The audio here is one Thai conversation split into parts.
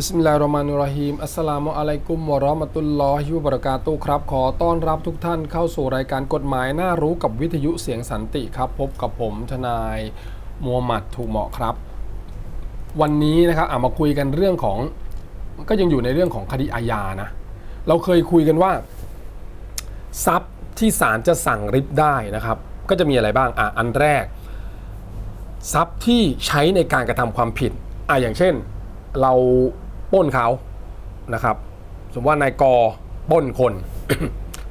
บิสมิลลาฮิรเราะห์มานิระฮีมอัสสลามุอะลัยกุมวะเราะห์มะตุลลอฮิวะบะเราะกาตุครับ ขอต้อนรับทุกท่านเข้าสู่รายการกฎหมายน่ารู้กับวิทยุเสียงสันติครับ พบกับผมทนายมูฮัมหมัดถูกเหมาะครับ วันนี้นะครับอะมาคุยกันเรื่องของ ก็ยังอยู่ในเรื่องของคดีอาญานะ เราเคยคุยกันว่า ทรัพย์ที่ศาลจะสั่งริบได้นะครับ ก็จะมีอะไรบ้างอะอันแรก ทรัพย์ที่ใช้ในการกระทำความผิดอะอย่างเช่น เรา ป้นเขานะครับ สมมติว่านายกอป้นคน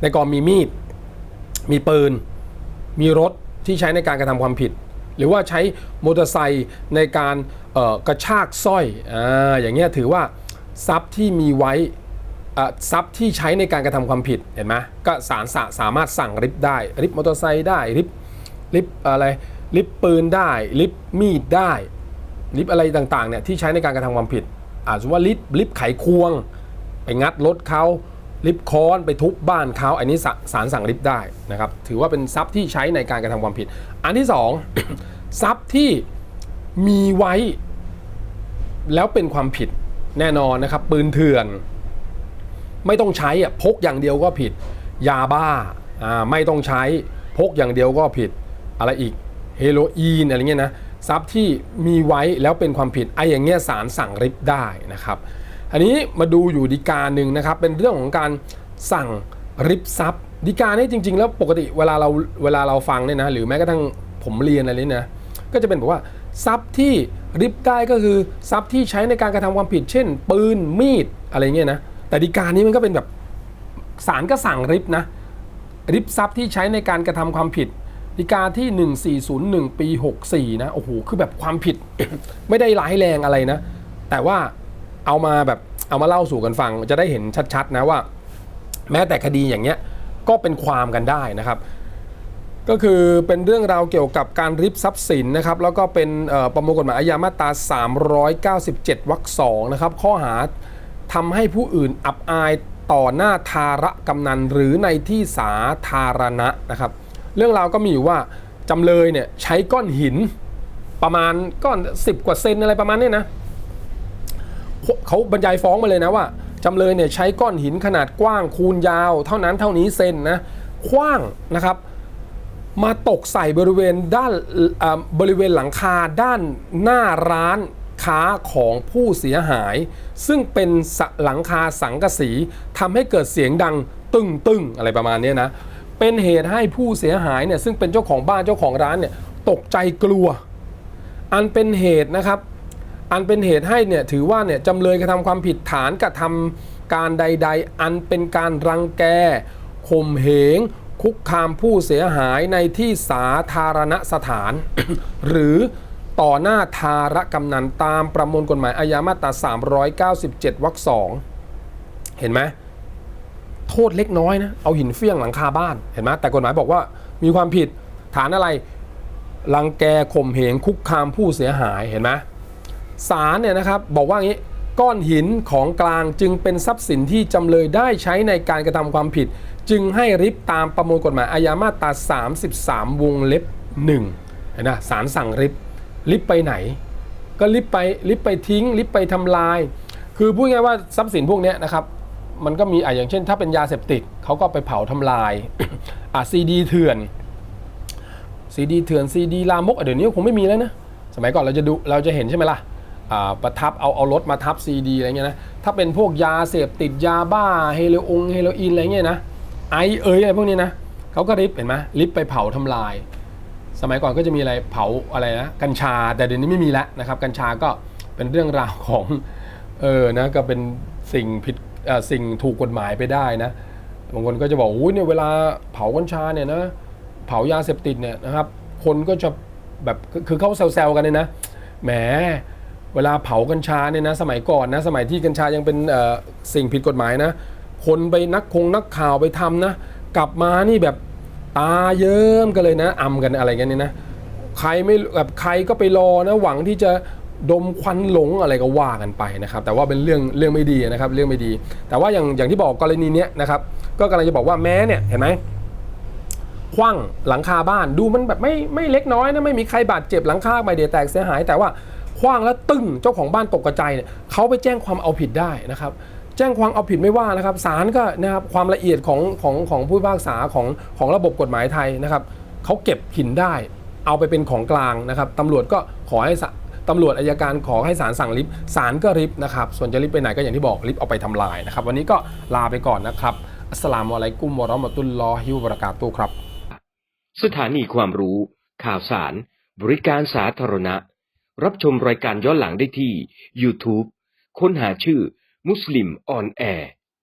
นายกอมีมีด มีปืน มีรถที่ใช้ในการกระทำความผิด หรือว่าใช้มอเตอร์ไซค์ในการกระชากสร้อยออย่างเงี้ยถือว่าทรัพย์ที่มีไว้ทรัพย์ที่ใช้ในการกระทำความผิดเห็นไหมก็สารสาสามารถสั่งริบได้ ริบมอเตอร์ไซค์ได้ริบริบอะไรริบปืนได้ริบมีดได้ลิฟต์อะไรต่างๆเนี่ยที่ใช้ในการกระทำความผิด อาจจะว่าลิฟลิฟไขควง ไปงัดรถเขาลิฟค้อนไปทุบบ้านเขาอันนี้สารสั่งลิฟได้นะครับถือว่าเป็นทรัพย์ที่ใช้ในการกระทำความผิด อันที่สองทรัพย์ที่มีไว้แล้วเป็นความผิดแน่นอนนะครับ ปืนเถื่อน ไม่ต้องใช้อะพกอย่างเดียวก็ผิด ยาบ้าอ่าไม่ต้องใช้พกอย่างเดียวก็ผิดอะไรอีกเฮโรอีนอะไรเงี้ยนะ ทรัพย์ที่มีไว้แล้วเป็นความผิดไอ้อย่างเงี้ยศาลสั่งริบได้นะครับ อันนี้มาดูอยู่ดีกาหนึ่งนะครับ เป็นเรื่องของการสั่งริบทรัพย์ดีกาเนี่ยจริง ๆ แล้วปกติเวลาเราเวลาเราฟังเนี่ยนะหรือแม้กระทั่งผมเรียนอะไรนี่นะก็จะเป็นแบบว่าทรัพย์ที่ริบได้ก็คือทรัพย์ที่ใช้ในการกระทำความผิด เช่น ปืนมีดอะไรเงี้ยนะแต่ดีกานี้มันก็เป็นแบบศาลก็สั่งริบนะริบทรัพย์ที่ใช้ในการกระทำความผิด ฎีกาที่ 1401 ปี 64 นะ โอ้โห คือแบบความผิด ไม่ได้ร้ายแรงอะไรนะ แต่ว่าเอามาแบบเอามาเล่าสู่กันฟัง จะได้เห็นชัดๆนะว่า แม้แต่คดีอย่างเงี้ยก็เป็นความกันได้นะครับ ก็คือเป็นเรื่องราวเกี่ยวกับการริบทรัพย์สินนะครับ แล้วก็เป็นประมวลกฎหมายอาญามาตรา 397 วรรคสองนะครับ ข้อหาทำให้ผู้อื่นอับอายต่อหน้าทาระกำนันหรือในที่สาธารณะนะครับ เรื่องราวก็มีอยู่ว่าจำเลยเนี่ยใช้ก้อนหินประมาณก้อน10กว่าเซนอะไรประมาณนี้นะเขาบรรยายฟ้องมาเลยนะว่าจำเลยเนี่ยใช้ก้อนหินขนาดกว้างคูณยาว เท่านั้นเท่านี้เซนนะคว้างนะครับ มาตกใส่บริเวณด้านบริเวณหลังคาด้านหน้าร้านค้าของผู้เสียหาย ซึ่งเป็นหลังคาสังกะสีทำให้เกิดเสียงดังตึ้งตึ้งๆอะไรประมาณนี้นะ เป็นเหตุให้ผู้เสียหายเนี่ยซึ่งเป็นเจ้าของบ้านเจ้าของร้านเนี่ยตกใจกลัว อันเป็นเหตุนะครับ อันเป็นเหตุให้เนี่ยถือว่าเนี่ยจำเลยกระทำความผิดฐานกระทำการใด ๆ อันเป็นการรังแกข่มเหง คุกคามผู้เสียหายในที่สาธารณสถาน หรือต่อหน้าทารกำนันตามประมวลกฎหมายอาญามาตรา397วรรคสองเห็นไหม โทษเล็กน้อยนะ เอาหินเฟี้ยงหลังคาบ้านเห็นไหมแต่กฎหมายบอกว่ามีความผิดฐานอะไรรังแกข่มเหงคุกคามผู้เสียหายเห็นไหมศาลเนี่ยนะครับบอกว่างี้ก้อนหินของกลางจึงเป็นทรัพย์สินที่จำเลยได้ใช้ในการกระทำความผิด จึงให้ริบตามประมวลกฎหมายอาญามาตรา 33 วงเล็บ1เห็นไหมศาลสั่งริบริบไปไหน ก็ริบไปริบไปทิ้งริบไปทำลาย คือพูดง่ายว่าทรัพย์สินพวกนี้นะครับ มันก็มีอะอย่างเช่น ถ้าเป็นยาเสพติดเขาก็ไปเผาทำลายอะซีดีเถื่อนซีดีเถื่อนซีดีลามกอะเดี๋ยวนี้คงไม่มีแล้วนะสมัยก่อนเราจะดูเราจะเห็นใช่ไหมล่ะอ่าประทับเอาเอารถมาทับซีดีอะไรเงี้ยนะถ้าเป็นพวกยาเสพติดยาบ้าเฮโรองเฮโรอีนอะไรเงี้ยนะไอเอยอะไรพวกนี้นะเขาก็ริบเห็นไหมริบไปเผาทำลาย สมัยก่อนก็จะมีอะไรเผาอะไรนะกัญชาแต่เดี๋ยวนี้ไม่มีแล้วนะครับ กัญชาก็เป็นเรื่องราวของเออนะก็เป็นสิ่งผิด สิ่งถูกกฎหมายไปได้นะบางคนก็จะบอกอุ้ยเนี่ยเวลาเผากัญชาเนี่ยนะเผายาเสพติดเนี่ยนะครับ คนก็จะแบบคือเขาแซวๆกันเนี่ยนะแหมเวลาเผากัญชาเนี่ยนะสมัยก่อนนะสมัยที่กัญชายังเป็นสิ่งผิดกฎหมายนะ คนไปนักคงนักข่าวไปทำนะ กลับมานี่แบบตาเยิ้มกันเลยนะอำกันอะไรกันเนี่ยนะ ใครไม่แบบใครก็ไปรอนะหวังที่จะ ดมควันหลงอะไรก็ว่ากันไปนะครับ แต่ว่าเป็นเรื่องเรื่องไม่ดีนะครับเรื่องไม่ดี แต่ว่าอย่างอย่างที่บอกกรณีเนี้ยนะครับก็กำลังจะบอกว่าแม้เนี่ยเห็นไหมคว้างหลังคาบ้านดูมันแบบไม่ไม่เล็กน้อยนะไม่มีใครบาดเจ็บหลังคาไม่เดยแตกเสียหาย แต่ว่าคว้างแล้วตึ้งเจ้าของบ้านตกกระจายเนี่ยเขาไปแจ้งความเอาผิดได้นะครับ แจ้งความเอาผิดไม่ว่านะครับศาลก็นะครับความละเอียดของของของผู้พิพากษาของของระบบกฎหมายไทยนะครับเขาเก็บหินได้ เอาไปเป็นของกลางนะครับตำรวจก็ขอให้ ตำรวจอายการขอให้ศาลสั่งริบศาลก็ริบนะครับ ส่วนจะริบไปไหนก็อย่างที่บอกริบเอาไปทำลายนะครับ วันนี้ก็ลาไปก่อนนะครับอัสลามุอะลัยกุมวะราะมะตุลลอฮิวบะราะกาตุครับ สถานีความรู้ ข่าวสาร บริการสาธารณะ รับชมรายการย้อนหลังได้ที่ YouTube ค้นหาชื่อ มุสลิมออนแอร์